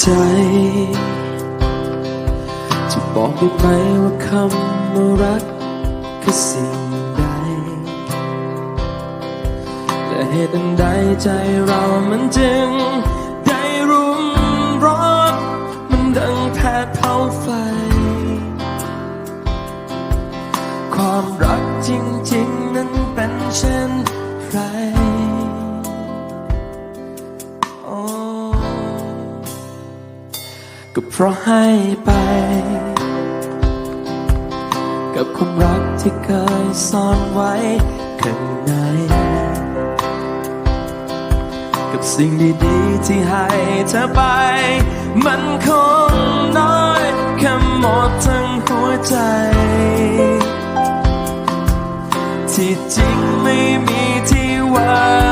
ใจ จะบอกได้ไหมว่าคำว่ารักคือสิ่งใดแต่เหตุอันใดใจเรามันจึง ได้รุมร้อนมันดังแผดเผาไฟ ความรักจริง ก็เพราะให้ไป กับความรักที่เคยซ่อนไว้ข้างใน กับสิ่งดีๆที่ให้เธอไป มันคงน้อยแค่หมดทั้งหัวใจ ที่จริงไม่มีที่วาง